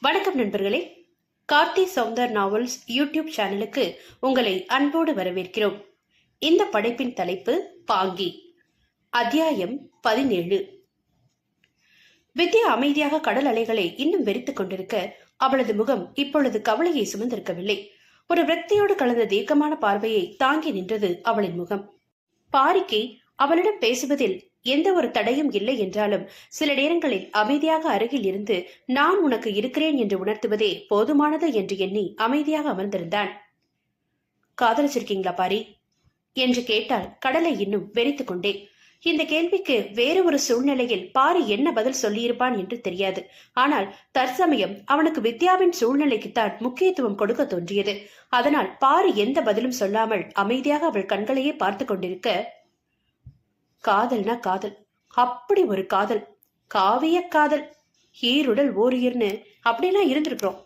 வணக்கம் நண்பர்களே. Karthi Soundar novels YouTube சேனலுக்கு உங்களை அன்போடு வரவேற்கிறோம். இந்த படைப்பின் தலைப்பு பாங்கி. அத்தியாயம் பதினேழு. வித்யா அமைதியாக கடல் அலைகளை இன்னும் வெறித்துக் கொண்டிருக்க அவளது முகம் இப்பொழுது கவலையை சுமந்திருக்கவில்லை. ஒரு விரக்தியோடு கலந்த தீர்க்கமான பார்வையை தாங்கி நின்றது அவளின் முகம். பாரிக்கு அவளிடம் பேசுவதில் எந்த ஒரு தடையும் இல்லை என்றாலும் சில நேரங்களில் அமைதியாக அருகில் இருந்து நான் உனக்கு இருக்கிறேன் என்று உணர்த்துவதே போதுமானது என்று எண்ணி அமைதியாக அமர்ந்திருந்தான். காதலிச்சிருக்கீங்களா பாரி? என்று கேட்டால் கடலை இன்னும் வெறித்துக் கொண்டே. இந்த கேள்விக்கு வேறு ஒரு சூழ்நிலையில் பாரி என்ன பதில் சொல்லியிருப்பான் என்று தெரியாது. ஆனால் தற்சமயம் அவனுக்கு வித்யாவின் சூழ்நிலைக்குத்தான் முக்கியத்துவம் கொடுக்க தோன்றியது. அதனால் பாரி எந்த பதிலும் சொல்லாமல் அமைதியாக அவள் கண்களையே பார்த்து கொண்டிருக்க காதல்னா காதல். அப்படி ஒரு காதல். காவிய காதல். ஈருடல் ஓருயிர்னு அப்படிலாம் இருந்திருக்கிறோம்.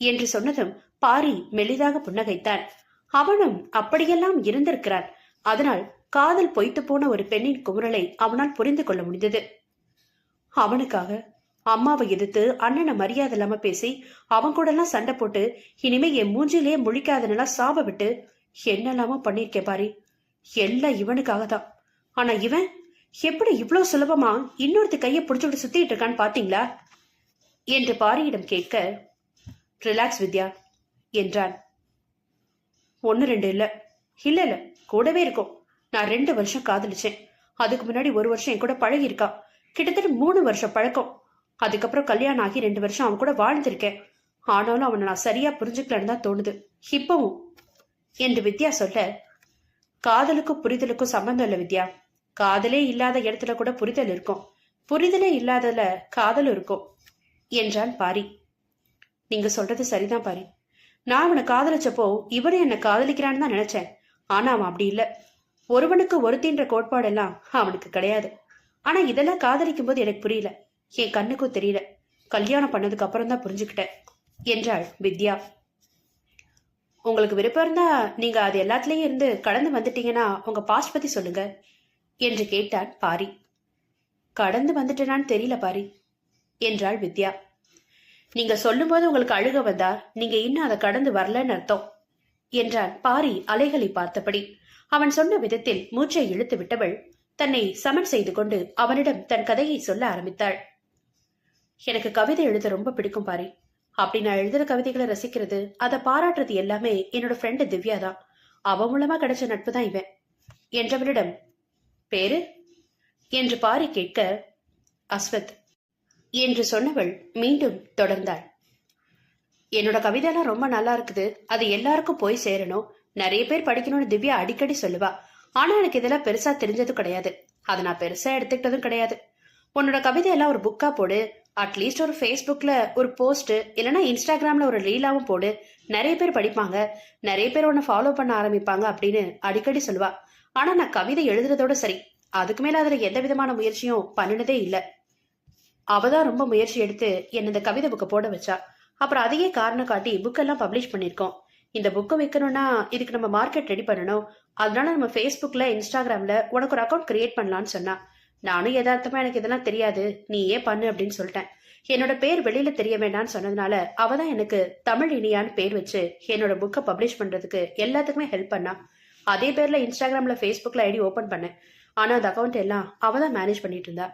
என்று சொன்னதும் பாரி மெலிதாக புன்னகைத்தான் அவனும் அப்படியெல்லாம் இருந்திருக்கிறான் அதனால் காதல் பொய்த்து போன ஒரு பெண்ணின் குமுறலை அவனால் புரிந்து கொள்ள முடிந்தது. அவனுக்காக அம்மாவை எதிர்த்து அண்ணனை மரியாதை இல்லாம பேசி அவன் கூட எல்லாம் சண்டை போட்டு இனிமே என் மூஞ்சிலேயே முழிக்காதனெல்லாம் சாப விட்டு என்னெல்லாமோ பண்ணிருக்கேன் பாரி. எல்லாம் இவனுக்காக தான் ஆனா இவன் எப்படி இவ்வளவு சுலபமா இன்னொருத்த கையை பிடிச்சுட்டு சுத்திட்டு இருக்கான்னு பாத்தீங்களா? என்று பாரியிடம் கேட்க ரிலாக்ஸ் வித்யா என்றான். ஒன்னு ரெண்டு இல்ல. இல்ல இல்ல கூடவே இருக்கும். நான் ரெண்டு வருஷம் காதலிச்சேன். அதுக்கு முன்னாடி ஒரு வருஷம் என் கூட பழகி இருக்கா கிட்டத்தட்ட மூணு வருஷம் பழக்கம். அதுக்கப்புறம் கல்யாணம் ஆகி ரெண்டு வருஷம் அவன் கூட வாழ்ந்திருக்கேன். ஆனாலும் அவனை நான் சரியா புரிஞ்சுக்கலன்னு தான் தோணுது. இப்பவும் என்று வித்யா சொல்ல காதலுக்கும் புரிதலுக்கும் சம்பந்தம் இல்லை வித்யா. காதலே இல்லாத இடத்துல கூட புரிதல் இருக்கும். புரிதலே இல்லாததுல காதல் இருக்கும். என்றான் பாரி. நீங்க சொல்றது சரிதான் பாரி. நான் அவனை காதலிச்சப்போ இவனை என்னை காதலிக்கிறான்னு தான் நினைச்சேன். ஆனா அவன் அப்படி இல்லை. ஒருவனுக்கு ஒருத்தின்ற கோட்பாடெல்லாம் அவனுக்கு கிடையாது. ஆனா இதெல்லாம் காதலிக்கும் போது எனக்கு புரியல. என் கண்ணுக்கும் தெரியல. கல்யாணம் பண்ணதுக்கு அப்புறம் தான் புரிஞ்சுக்கிட்டேன் என்றாள் வித்யா. உங்களுக்கு விருப்பம் இருந்தா நீங்க அது எல்லாத்துலயும் இருந்து கடந்து வந்துட்டீங்கன்னா உங்க பாஸ்ட் பத்தி சொல்லுங்க. என்று கேட்டான் பாரி. கடந்து வந்துட்டேனான்னு தெரியல பாரி என்றாள் வித்யா. நீங்க சொல்லும்போது உங்களுக்கு அழுக வந்தா நீங்க இன்னும் அதை கடந்து வரலன்னு அர்த்தம் என்றான் பாரி அலைகளை பார்த்தபடி. அவன் சொன்ன விதத்தில் மூச்சை இழுத்து விட்டவள் தன்னை சமன் செய்து கொண்டு அவனிடம் தன் கதையை சொல்ல ஆரம்பித்தாள். எனக்கு கவிதை எழுத ரொம்ப பிடிக்கும் பாரி. அப்படி நான் எழுதுற கவிதைகளை ரசிக்கிறது அதை பாராட்டுறது எல்லாமே என்னோட ஃப்ரெண்டு திவ்யா தான். அவ மூலமா கிடைச்ச நட்பு தான் இவன் என்றவனிடம் பேரு? என்று பாரி கேட்க அஸ்வத் என்று சொன்னவள் மீண்டும் தொடர்ந்தாள். என்னோட கவிதைலாம் ரொம்ப நல்லா இருக்குது. அது எல்லாருக்கும் போய் சேரணும். நிறைய பேர் படிக்கணும்னு திவ்யா அடிக்கடி சொல்லுவா. ஆனா எனக்கு இதெல்லாம் பெருசா தெரிஞ்சதும் கிடையாது. அதை நான் பெருசா எடுத்துக்கிட்டதும் கிடையாது. உன்னோட கவிதையெல்லாம் ஒரு புக்கா போடு. அட்லீஸ்ட் ஒரு ஃபேஸ்புக்ல ஒரு போஸ்ட் இல்லைன்னா இன்ஸ்டாகிராம்ல ஒரு ரீலாவும் போடு. நிறைய பேர் படிப்பாங்க. நிறைய பேர் உன்னை ஃபாலோ பண்ண ஆரம்பிப்பாங்க அப்படின்னு அடிக்கடி சொல்லுவா. ஆனா நான் கவிதை எழுதுறதோட சரி. அதுக்கு மேல அதுல எந்த விதமான முயற்சியும் பண்ணினதே இல்ல. அவதான் ரொம்ப முயற்சி எடுத்து என்ன இந்த கவிதை புக்கை போட வச்சா. அப்புறம் அதையே காரணம் காட்டி புக்கெல்லாம் பப்ளிஷ் பண்ணியிருக்கோம். இந்த புக்கை விற்கணும்னா இதுக்கு நம்ம மார்க்கெட் ரெடி பண்ணணும். அதனால நம்ம ஃபேஸ்புக்ல இன்ஸ்டாகிராம்ல உனக்கு ஒரு அக்கௌண்ட் கிரியேட் பண்ணலாம்னு சொன்னா. நானும் யதார்த்தமா எனக்கு இதெல்லாம் தெரியாது. நீ ஏன் பண்ணு அப்படின்னு சொல்லிட்டேன். என்னோட பேர் வெளியில தெரிய வேண்டாம்னு சொன்னதுனால அவ தான் எனக்கு தமிழ் இனியான்னு பேர் வச்சு என்னோட புக்கை பப்ளிஷ் பண்றதுக்கு எல்லாத்துக்குமே ஹெல்ப் பண்ணா. அதே பேரில் இன்ஸ்டாகிராம்ல ஃபேஸ்புக்கில் ஐடி ஓப்பன் பண்ணேன். ஆனால் அந்த அக்கௌண்ட் எல்லாம் அவள் தான் மேனேஜ் பண்ணிட்டு இருந்தா.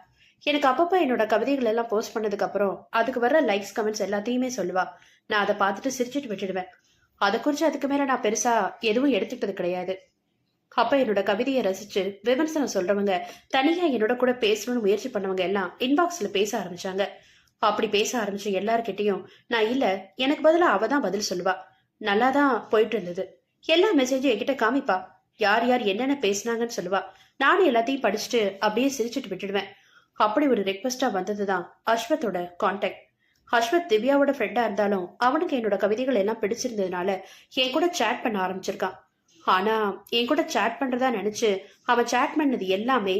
எனக்கு அப்பப்போ என்னோட கவிதைகள் எல்லாம் போஸ்ட் பண்ணதுக்கப்புறம் அதுக்கு வர லைக்ஸ் கமெண்ட்ஸ் எல்லாத்தையுமே சொல்லுவா. நான் அதை பார்த்துட்டு சிரிச்சிட்டு விட்டுடுவேன். அதை குறித்து அதுக்கு மேலே நான் பெருசாக எதுவும் எடுத்துக்கிட்டது கிடையாது. அப்போ என்னோட கவிதையை ரசித்து விமர்சனம் சொல்கிறவங்க தனியாக என்னோட கூட பேசணும்னு முயற்சி பண்ணவங்க எல்லாம் இன்பாக்ஸில் பேச ஆரம்பித்தாங்க அப்படி பேச ஆரம்பிச்ச எல்லாருக்கிட்டேயும் நான் இல்லை எனக்கு பதிலாக அவள் தான் பதில் சொல்லுவா. நல்லா தான் போயிட்டு இருந்தது. எல்லா மெசேஜும் என்கிட்ட காமிப்பா. யார் யார் என்னென்ன பேசுனாங்கன்னு சொல்லுவா. நானும் எல்லாத்தையும் படிச்சுட்டு அப்படியே சிரிச்சுட்டு விட்டுடுவேன். அப்படி ஒரு ரெக்வஸ்டா வந்ததுதான் அஸ்வத்தோட கான்டாக்ட் அஸ்வத் திவ்யாவோட ஃப்ரெண்டா இருந்தாலும் அவனுக்கு என்னோட கவிதைகள் எல்லாம் பிடிச்சிருந்ததுனால என் கூட சேட் பண்ண ஆரம்பிச்சிருக்கான். ஆனா என் கூட சேட் பண்றதா நினைச்சு அவன் சேட் பண்ணது எல்லாமே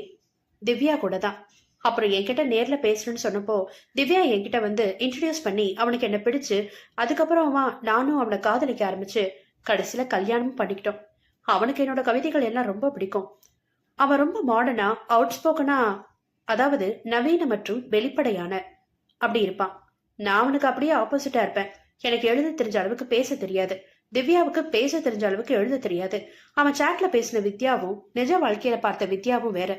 திவ்யா கூட தான் அப்புறம் என்கிட்ட நேர்ல பேசணும்னு சொன்னப்போ திவ்யா என்கிட்ட வந்து இன்ட்ரடியூஸ் பண்ணி அவனுக்கு என்ன பிடிச்சு அதுக்கப்புறம் அவன் நானும் அவனை காதலிக்க ஆரம்பிச்சு கடைசியில கல்யாணமும் பண்ணிக்கிட்டோம். அவனுக்கு என்னோட கவிதைகள் எல்லாம் ரொம்ப பிடிக்கும். அவன் ரொம்ப மாடர்னா அவுட் ஸ்போக்கனா அதாவது நவீன மற்றும் வெளிப்படையான அப்படி இருப்பான். நான் அவனுக்கு அப்படியே ஆப்போசிட்டா இருப்பேன். எனக்கு எழுத தெரிஞ்ச அளவுக்கு பேச தெரியாது. திவ்யாவுக்கு பேச தெரிஞ்ச அளவுக்கு எழுத தெரியாது. அவன் சாட்ல பேசின வித்யாவும் நிஜ வாழ்க்கையில பார்த்த வித்யாவும் வேற.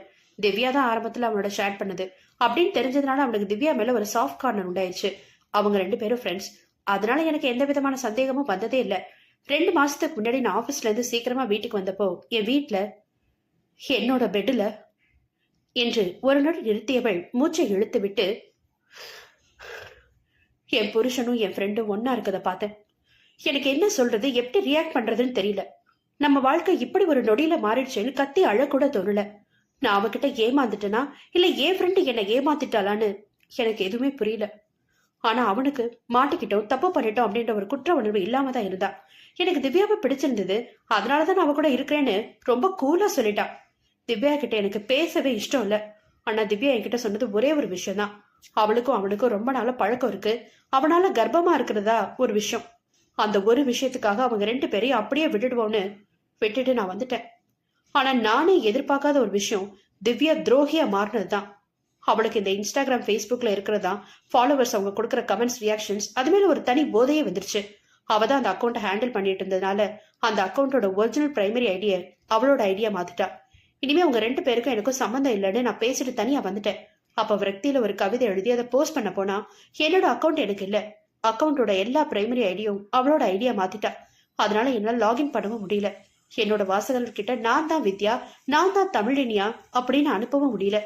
திவ்யா தான் ஆரம்பத்துல அவனோட ஷேர் பண்ணது. அப்படின்னு தெரிஞ்சதுனால அவனுக்கு திவ்யா மேல ஒரு சாஃப்ட் கார்னர் உண்டாயிடுச்சு அவங்க ரெண்டு பேரும் ஃப்ரெண்ட்ஸ் அதனால எனக்கு எந்த விதமான சந்தேகமும் வந்ததே இல்லை. ரெண்டு மாசத்துக்கு முன்னாடி நான் ஆஃபீஸ்லேருந்து இருந்து சீக்கிரமா வீட்டுக்கு வந்தப்போ என் வீட்டில் என்னோட பெட்டில் என்று ஒரு நாள் நிறுத்தியவள் மூச்சை இழுத்து விட்டு என் புருஷனும் என் ஃப்ரெண்டும் ஒன்னா இருக்கதை பார்த்தேன். எனக்கு என்ன சொல்றது எப்படி ரியாக்ட் பண்றதுன்னு தெரியல. நம்ம வாழ்க்கை இப்படி ஒரு நொடியில மாறிடுச்சேன்னு கத்தி அழக்கூட தோணல. நான் அவகிட்ட ஏமாந்துட்டேனா இல்ல என் ஃப்ரெண்டு என்னை ஏமாத்திட்டாளான்னு எனக்கு எதுவுமே புரியல. ஆனா அவனுக்கு மாட்டிக்கிட்டோம் தப்பு பண்ணிட்டோம் அப்படின்ற ஒரு குற்ற உணர்வு இல்லாம தான் இருந்தா. எனக்கு திவ்யாவை பிடிச்சிருந்தது. அதனாலதான் நான் அவ கூட இருக்கிறேன்னு ரொம்ப கூலா சொல்லிட்டான் திவ்யா கிட்ட எனக்கு பேசவே இஷ்டம் இல்ல. ஆனா திவ்யா என்கிட்ட சொன்னது ஒரே ஒரு விஷயம் தான் அவளுக்கும் அவனுக்கும் ரொம்ப நாள பழக்கம் இருக்கு. அவனால கர்ப்பமா இருக்கிறதா ஒரு விஷயம். அந்த ஒரு விஷயத்துக்காக அவங்க ரெண்டு பேரையும் அப்படியே விட்டுடுவோன்னு விட்டுட்டு நான் வந்துட்டேன். ஆனா நானே எதிர்பார்க்காத ஒரு விஷயம் திவ்யா துரோகியா மாறினதுதான். அவளுக்கு இந்த இன்ஸ்டாகிராம் ஃபேஸ்புக்ல இருக்கிறதா ஃபாலோவர்ஸ் அவங்க கொடுக்குற கமெண்ட்ஸ் ரியாக்ஷன்ஸ் அது மேல ஒரு தனி போதையே வந்துருச்சு. அவ தான் அந்த அக்கௌண்ட்டை ஹேண்டில் பண்ணிட்டு இருந்ததுனால அந்த அக்கௌண்ட்டோட ஒரிஜினல் பிரைமரி ஐடியா அவளோட ஐடியா மாத்திட்டா. இனிமே அவங்க ரெண்டு பேருக்கும் எனக்கும் சம்மந்தம் இல்லைன்னு நான் பேசிட்டு தனியா வந்துட்டேன். அப்ப விரக்தியில ஒரு கவிதை எழுதி அதை போஸ்ட் பண்ண போனா என்னோட அக்கௌண்ட் எனக்கு இல்ல. அக்கௌண்ட்டோட எல்லா பிரைமரி ஐடியும் அவளோட ஐடியா மாத்திட்டா. அதனால என்னால லாகின் பண்ணவும் முடியல. என்னோட வாசகர்கள் நான் தான் வித்யா நான் தான் தமிழினியா அப்படின்னு அனுப்பவும் முடியல.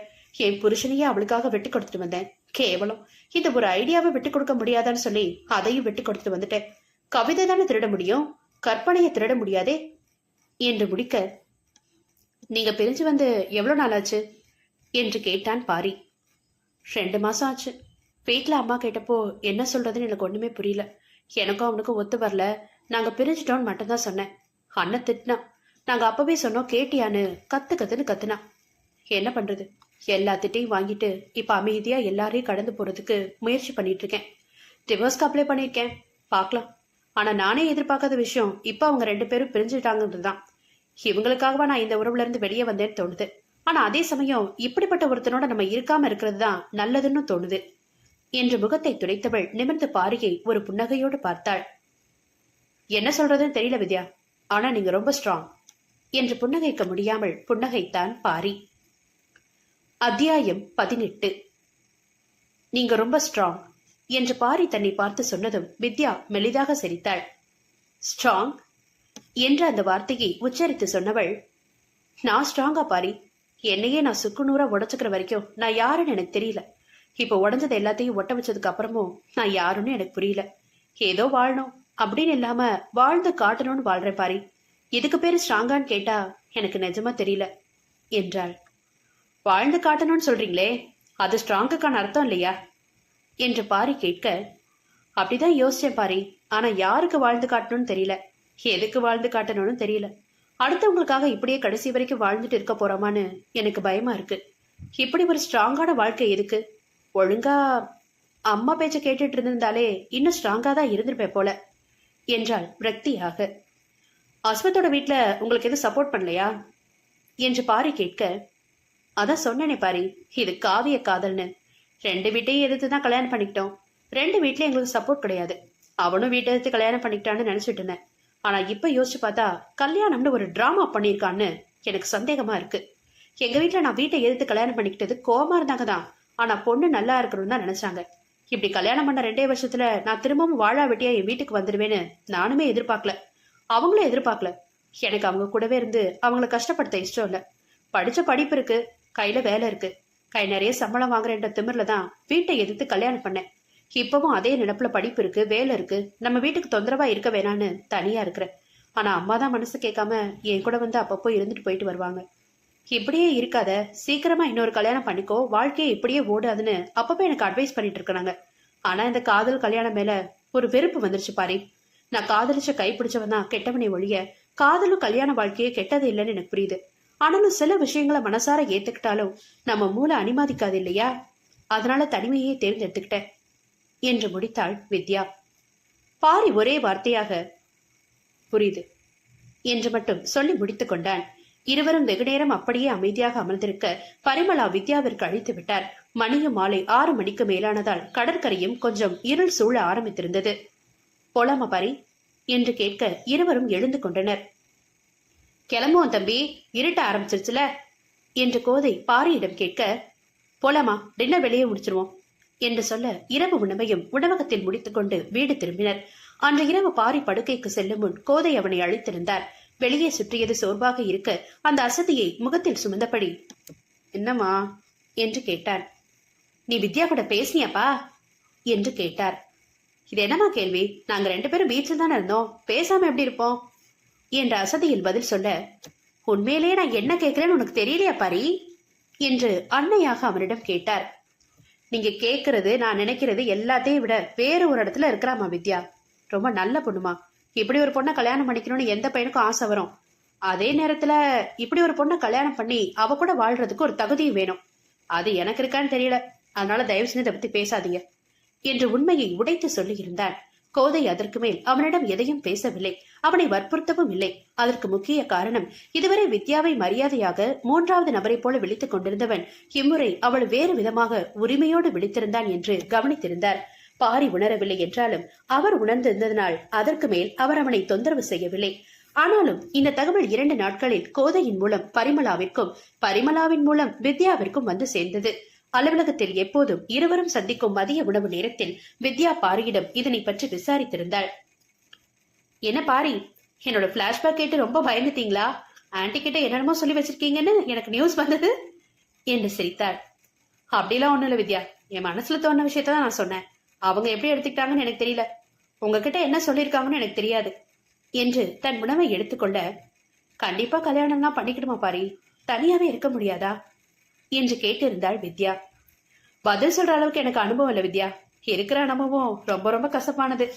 என் புருஷனையே அவளுக்காக வெட்டி கொடுத்துட்டு வந்தேன். கேவலம். இந்த ஒரு ஐடியாவை விட்டு கொடுக்க முடியாதான்னு சொல்லி அதையும் விட்டு கொடுத்துட்டு வந்துட்டேன். கவிதை தானே திருட முடியும்? கற்பனையை திருட முடியாதே? என்று முடிக்க நீங்க பிரிஞ்சு வந்து எவ்வளோ நாள் ஆச்சு என்று கேட்டான் பாரி. ரெண்டு மாசம் ஆச்சு. வீட்டில் அம்மா கேட்டப்போ என்ன சொல்றதுன்னு எனக்கு ஒண்ணுமே புரியல. எனக்கும் அவனுக்கும் ஒத்து வரல. நாங்க பிரிஞ்சிட்டோம்னு மட்டும்தான் சொன்னேன். அண்ணன் திட்டினா நாங்க அப்பவே சொன்னோம் கேட்டியான்னு? கத்து கத்துன்னு கத்துனா என்ன பண்றது? எல்லாத்திட்டையும் வாங்கிட்டு இப்ப அமைதியா எல்லாரையும் கடந்து போறதுக்கு முயற்சி பண்ணிட்டு இருக்கேன். டிவோர்ஸ்க்கு அப்ளை பண்ணியிருக்கேன். பார்க்கலாம் ஆனா நானே எதிர்பார்க்காத விஷயம் இப்ப அவங்க ரெண்டு பேரும் பிரிஞ்சுட்டாங்கன்றதுதான். இவங்களுக்காகவா நான் இந்த உறவுல இருந்து வெளியே வந்தேன்னு தோணுது. ஆனா அதே சமயம் இப்படிப்பட்ட ஒருத்தனோட நம்ம இருக்காம இருக்கிறது தான் நல்லதுன்னு தோணுது. என்று முகத்தை துடைத்தவள் நிமிர்ந்து பாரியை ஒரு புன்னகையோடு பார்த்தாள். என்ன சொல்றதுன்னு தெரியல வித்யா. ஆனா நீங்க ரொம்ப ஸ்ட்ராங் என்று புன்னகைக்க முடியாமல் புன்னகைத்தான் பாரி. அத்தியாயம் பதினெட்டு. நீங்க ரொம்ப ஸ்ட்ராங் என்று பாரி தன்னை பார்த்து சொன்னதும் வித்யா மெலிதாக சிரித்தாள். ஸ்ட்ராங் என்று அந்த வார்த்தையை உச்சரித்து சொன்னவள் நான் ஸ்ட்ராங்கா பாரி. என்னையே நான் சுக்குநூறா உடச்சுக்கிற வரைக்கும் நான் யாருன்னு எனக்கு தெரியல. இப்போ உடஞ்சது எல்லாத்தையும் ஒட்ட வச்சதுக்கு அப்புறமும் நான் யாருன்னு எனக்கு புரியல. ஏதோ வாழணும். அப்படின்னு இல்லாம வாழ்ந்து காட்டணும்னு வாழ்றேன் பாரி. இதுக்கு பேரு ஸ்ட்ராங்கான்னு கேட்டா எனக்கு நிஜமா தெரியல என்றாள். வாழ்ந்து காட்டணும்னு சொல்றீங்களே. அது ஸ்ட்ராங்குக்கான அர்த்தம் இல்லையா? என்று பாரி கேட்க அப்படிதான் யோசிச்சேன் பாரி. ஆனா யாருக்கு வாழ்ந்து காட்டணும்னு தெரியல. எதுக்கு வாழ்ந்து காட்டணும்னு தெரியல. அடுத்தவங்களுக்காக இப்படியே கடைசி வரைக்கும் வாழ்ந்துட்டு இருக்க போறோமான்னு எனக்கு பயமா இருக்கு. இப்படி ஒரு ஸ்ட்ராங்கான வாழ்க்கை எதுக்கு? ஒழுங்கா அம்மா பேச்ச கேட்டுட்டு இருந்திருந்தாலே இன்னும் ஸ்ட்ராங்கா தான் இருந்திருப்பேன் போல என்றாள் விரக்தியாக. அஸ்வத்தோட வீட்டுல உங்களுக்கு எதுவும் சப்போர்ட் பண்ணலையா? என்று பாரி கேட்க அதான் சொன்னேனே பாரி. இது காவிய காதல்னு. ரெண்டு வீட்டையும் எதிர்த்து தான் கல்யாணம் பண்ணிக்கிட்டோம். ரெண்டு வீட்லையும் எங்களுக்கு சப்போர்ட் கிடையாது. அவனும் வீட்டை எடுத்து கல்யாணம் பண்ணிக்கிட்டான்னு நினச்சிட்டு இருந்தேன். ஆனால் இப்போ யோசிச்சு பார்த்தா கல்யாணம்னு ஒரு ட்ராமா பண்ணியிருக்கான்னு எனக்கு சந்தேகமாக இருக்குது எங்கள் வீட்டில் நான் வீட்டை எதிர்த்து கல்யாணம் பண்ணிக்கிட்டது கோமா இருந்தாங்க தான். ஆனால் பொண்ணு நல்லா இருக்கணும்னு தான் நினச்சாங்க. இப்படி கல்யாணம் பண்ண ரெண்டே வருஷத்துல நான் திரும்பவும் வாழா வெட்டியா என் வீட்டுக்கு வந்துடுவேன்னு நானுமே எதிர்பார்க்கல. அவங்களும் எதிர்பார்க்கல. எனக்கு அவங்க கூடவே இருந்து அவங்கள கஷ்டப்படுத்த இஷ்டம் இல்லை. படித்த படிப்பு இருக்கு கையில் வேலை இருக்குது கை நிறைய சம்பளம் வாங்குறேன்ற திமிர்ல தான் வீட்டை எதிர்த்து கல்யாணம் பண்ணேன். இப்பவும் அதே நினப்புல படிப்பு இருக்கு வேலை இருக்கு. நம்ம வீட்டுக்கு தொந்தரவா இருக்க வேணான்னு தனியா இருக்கிறேன். ஆனா அம்மா தான் மனசு கேட்காம என் கூட வந்து அப்பப்போ இருந்துட்டு போயிட்டு வருவாங்க. இப்படியே இருக்காத சீக்கிரமா இன்னொரு கல்யாணம் பண்ணிக்கோ வாழ்க்கையை இப்படியே ஓடாதுன்னு அப்பப்போ எனக்கு அட்வைஸ் பண்ணிட்டு இருக்கிறாங்க. ஆனா இந்த காதல் கல்யாணம் மேல ஒரு வெறுப்பு வந்துருச்சு பாரு. நான் காதலிச்ச கைப்பிடிச்சவன் தான் கெட்டவனை ஒழிய காதலும் கல்யாண வாழ்க்கையே கெட்டது இல்லைன்னு எனக்கு புரியுது. ஆனாலும் சில விஷயங்களை மனசார ஏத்துக்கிட்டாலும் நம்ம மூளை அனுமதிக்காது இல்லையா? அதனால தனிமையே தேர்ந்தெடுத்துக்கிட்டேன் என்று முடித்தாள் வித்யா. பாரி ஒரே வார்த்தையாக புரியுது என்று மட்டும் சொல்லி முடித்துக் கொண்டான். இருவரும் வெகுநேரம் அப்படியே அமைதியாக அமர்ந்திருக்க பரிமளா வித்யாவிற்கு அழைத்து விட்டார். மணியும் மாலை ஆறு மணிக்கு மேலானதால் கடற்கரையும் கொஞ்சம் இருள் சூழ ஆரம்பித்திருந்தது. போலாமா பாரி? என்று கேட்க இருவரும் எழுந்து கொண்டனர். கிளம்புவோம் தம்பி இருட்ட ஆரம்பிச்சிருச்சுல? என்று கோதை பாரியிடம் கேட்க போலாமா டின்னர் வெளியே முடிச்சிருவோம் என்று சொல்ல இரவு உணவையும் உணவகத்தில் முடித்துக்கொண்டு வீடு திரும்பினர். அன்று இரவு பாரி படுக்கைக்கு செல்லும் முன் கோதை அவனை அழைத்திருந்தார். வெளியே சுற்றியது சோர்வாக இருக்க அந்த அசதியை முகத்தில் சுமந்தபடி என்னம்மா? என்று கேட்டார். நீ வித்யா கூட பேசினியாப்பா? என்று கேட்டார். இது என்னம்மா கேள்வி? நாங்க ரெண்டு பேரும் பீச்சில் தானே இருந்தோம். பேசாம எப்படி இருப்போம்? என்ற அசதியில் பதில் சொல்ல உண்மையிலேயே நான் என்ன கேட்கிறேன்னு உனக்கு தெரியலையா பாரி? என்று அன்னையாக அவனிடம் கேட்டார். நீங்க கேட்கறது நான் நினைக்கிறது எல்லாத்தையும் விட வேற ஒரு இடத்துல இருக்கிறாமா வித்யா? ரொம்ப நல்ல பொண்ணுமா. இப்படி ஒரு பொண்ணை கல்யாணம் பண்ணிக்கணும்னு எந்த பையனுக்கும் ஆசை வரும். அதே நேரத்துல இப்படி ஒரு பொண்ணை கல்யாணம் பண்ணி அவ கூட வாழ்றதுக்கு ஒரு தகுதியும் வேணும். அது எனக்கு இருக்கான்னு தெரியல. அதனால தயவு செஞ்சு இதை பத்தி பேசாதீங்க. என்று உண்மையை உடைத்து சொல்லியிருந்தான். கோதை அதற்கு மேல் அவனிடம் எதையும் பேசவில்லை. அவனை வற்புறுத்தவும் இல்லை. அதற்கு முக்கிய காரணம் இதுவரை வித்யாவை மரியாதையாக மூன்றாவது நபரைப் போல விழித்துக் கொண்டிருந்தவன் இம்முறை அவள் வேறு விதமாக உரிமையோடு விழித்திருந்தான் என்று கவனித்திருந்தார். பாரி உணரவில்லை என்றாலும் அவர் உணர்ந்திருந்ததனால் அதற்கு மேல் அவர் அவனை தொந்தரவு செய்யவில்லை. ஆனாலும் இந்த தகவல் இரண்டு நாட்களில் கோதையின் மூலம் பரிமளாவிற்கும் பரிமளாவின் மூலம் வித்யாவிற்கும் வந்து சேர்ந்தது. அலுவலகத்தில் எப்போதும் இருவரும் சந்திக்கும் மதிய உணவு நேரத்தில் வித்யா பாரியிடம் இதனை பற்றி விசாரித்திருந்தாள். என்ன பாரி என்னோட பிளாஷ்பேக் கேட்டு ரொம்ப பயந்துட்டீங்களா? ஆன்டி கிட்ட என்னென்னமோ சொல்லி வச்சிருக்கீங்கன்னு எனக்கு நியூஸ் வந்தது என்று சிரித்தாள். அப்படிலாம் ஒண்ணும் இல்ல வித்யா. என் மனசுல தோண விஷயத்த தான் நான் சொன்னேன். அவங்க எப்படி எடுத்துக்கிட்டாங்கன்னு எனக்கு தெரியல. உங்ககிட்ட என்ன சொல்லியிருக்காங்கன்னு எனக்கு தெரியாது என்று தன் உணவை எடுத்துக்கொள்ள கண்டிப்பா கல்யாணம்லாம் பண்ணிக்கிடுமா பாரி. தனியாவே இருக்க முடியாதா? என்று கேட்டிருந்தாள் வித்யா. பதில் சொல்ற அளவுக்கு எனக்கு அனுபவம் இல்லை வித்யா. இருக்கிற அனுபவம் ரொம்ப ரொம்ப கசப்பானது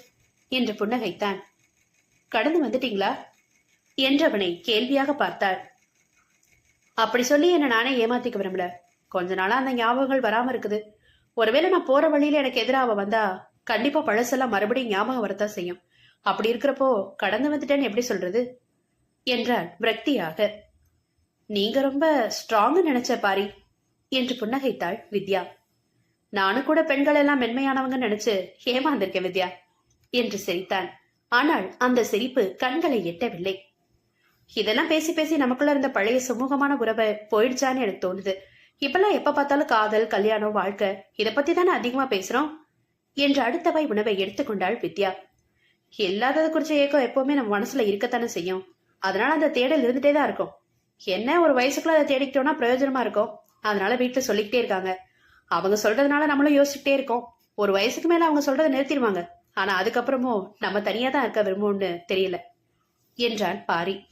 என்று புன்னகைத்தான். கடந்து வந்துட்டீங்களா? என்றவனை கேள்வியாக பார்த்தாள். அப்படி சொல்லி என்ன நானே ஏமாத்திக்க விரும்பல. கொஞ்ச நாளா அந்த ஞாபகங்கள் வராம இருக்குது. ஒருவேளை நான் போற வழியில எனக்கு எதிராக அவ வந்தா கண்டிப்பா பழசெல்லாம் மறுபடியும் ஞாபகம் வரத்தான் செய்யும். அப்படி இருக்கிறப்போ கடந்து வந்துட்டேன்னு எப்படி சொல்றது? என்றான் விரக்தியாக. நீங்க ரொம்ப ஸ்ட்ராங் நினைச்ச பாரி என்று புன்னகைத்தாள் வித்யா. நானும் கூட பெண்கள் எல்லாம் மென்மையானவங்க நினைச்சு ஏமாந்திருக்கேன் வித்யா என்று சிரித்தான். ஆனால் அந்த சிரிப்பு கண்களை எட்டவில்லை. இதெல்லாம் பேசி பேசி நமக்குள்ள இருந்த பழைய சுமூகமான உறவை போயிடுச்சான்னு எனக்கு தோணுது. இப்பெல்லாம் எப்ப பார்த்தாலும் காதல் கல்யாணம் வாழ்க்கை இத பத்தி தானே அதிகமா பேசுறோம் என்று அடுத்தவாய் உணவை எடுத்துக்கொண்டாள் வித்யா. இல்லாதது குறிச்ச ஏக்கம் எப்பவுமே நம்ம மனசுல இருக்கத்தானே செய்யும். அதனால அந்த தேடல் இருந்துட்டே தான் இருக்கும். என்ன ஒரு வயசுக்குள்ள அதை தேடிக்கிட்டோம்னா பிரயோஜனமா இருக்கும். அதனால வீட்டுல சொல்லிக்கிட்டே இருக்காங்க. அவங்க சொல்றதுனால நம்மளும் யோசிச்சுட்டே இருக்கோம். ஒரு வயசுக்கு மேல அவங்க சொல்றதை நிறுத்திடுவாங்க. ஆனா அதுக்கப்புறமும் நம்ம தனியா தான் இருக்க விரும்பும்னு தெரியல. என்றான் பாரி.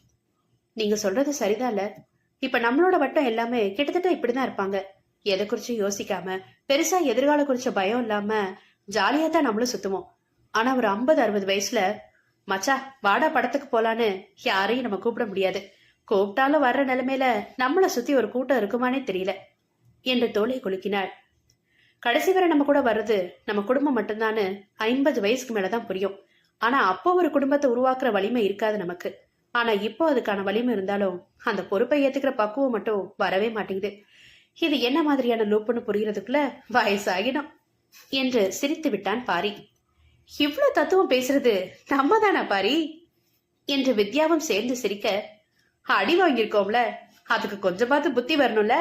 நீங்க சொல்றது சரிதான்ல இப்ப நம்மளோட வட்டம் எல்லாமே கிட்டத்தட்ட இப்படிதான் இருப்பாங்க. எதை குறிச்சும் யோசிக்காம பெருசா எதிர்கால குறிச்ச பயம் இல்லாம ஜாலியா தான் நம்மளும் சுத்துவோம். ஆனா ஒரு ஐம்பது அறுபது வயசுல மச்சா வாடா படத்துக்கு போலான்னு யாரையும் நம்ம கூப்பிட முடியாது. கூப்பிட்டாலும் வர்ற நிலைமையில நம்மளை சுத்தி ஒரு கூட்டம் இருக்குமானே தெரியல என்று தோலை குலுக்கினாள். கடைசி வரை நம்ம கூட வர்றது நம்ம குடும்பம் மட்டும்தான்னு ஐம்பது வயசுக்கு மேலதான் புரியும். ஆனா அப்போ ஒரு குடும்பத்தை உருவாக்குற வலிமை இருக்காது நமக்கு. ஆனா இப்போ அதுக்கான வலிமை இருந்தாலும் அந்த பொறுப்பை ஏத்துக்கிற பக்குவம் மட்டும் வரவே மாட்டேங்குது. இது என்ன மாதிரியான லூப்புன்னு புரியறதுக்குள்ள வயசாகிடும் என்று சிரித்து விட்டான் பாரி. இவ்வளவு தத்துவம் பேசுறது நம்ம தானா பாரி? என்று வித்யாவும் சேர்ந்து சிரிக்க அடி வாங்கியிருக்கோம்ல. அதுக்கு கொஞ்சமாவது புத்தி வரணும்ல?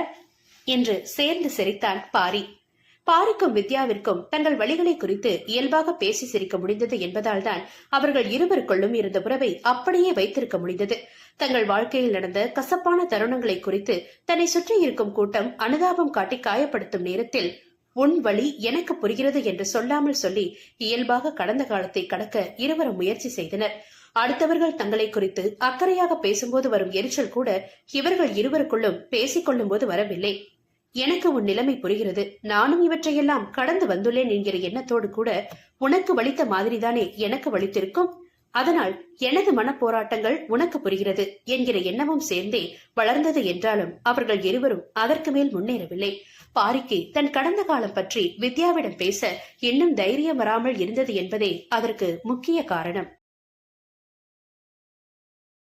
என்று சேர்ந்து சிரித்தான் பாரி. பாரிக்கும் வித்யாவிற்கும் தங்கள் வழிகளை குறித்து இயல்பாக பேசி சிரிக்க முடிந்தது என்பதால் தான் அவர்கள் இருவருக்குள்ளும் இருந்த உறவை அப்படியே வைத்திருக்க முடிந்தது. தங்கள் வாழ்க்கையில் நடந்த கசப்பான தருணங்களை குறித்து தன்னை சுற்றி இருக்கும் கூட்டம் அனுதாபம் காட்டி காயப்படுத்தும் நேரத்தில் உன் வழி எனக்கு புரிகிறது என்று சொல்லாமல் சொல்லி இயல்பாக கடந்த காலத்தை கடக்க இருவரும் முயற்சி செய்தனர். அடுத்தவர்கள் தங்களை குறித்து அக்கறையாக பேசும்போது வரும் எரிச்சல் கூட இவர்கள் இருவருக்குள்ளும் பேசிக் கொள்ளும் போது வரவில்லை. எனக்கு உன் நிலைமை புரிகிறது. நானும் இவற்றையெல்லாம் கடந்து வந்துள்ளேன் என்கிற எண்ணத்தோடு கூட உனக்கு வலித்த மாதிரிதானே எனக்கு வலித்திருக்கும்? அதனால் எனது மனப்போராட்டங்கள் உனக்கு புரிகிறது என்கிற எண்ணமும் சேர்ந்தே வளர்ந்தது என்றாலும் அவர்கள் இருவரும் அதற்கு மேல் முன்னேறவில்லை. பாரிக்கு தன் கடந்த காலம் பற்றி வித்யாவிடம் பேச இன்னும் தைரியம் வராமல் இருந்தது என்பதே அதற்கு முக்கிய காரணம்.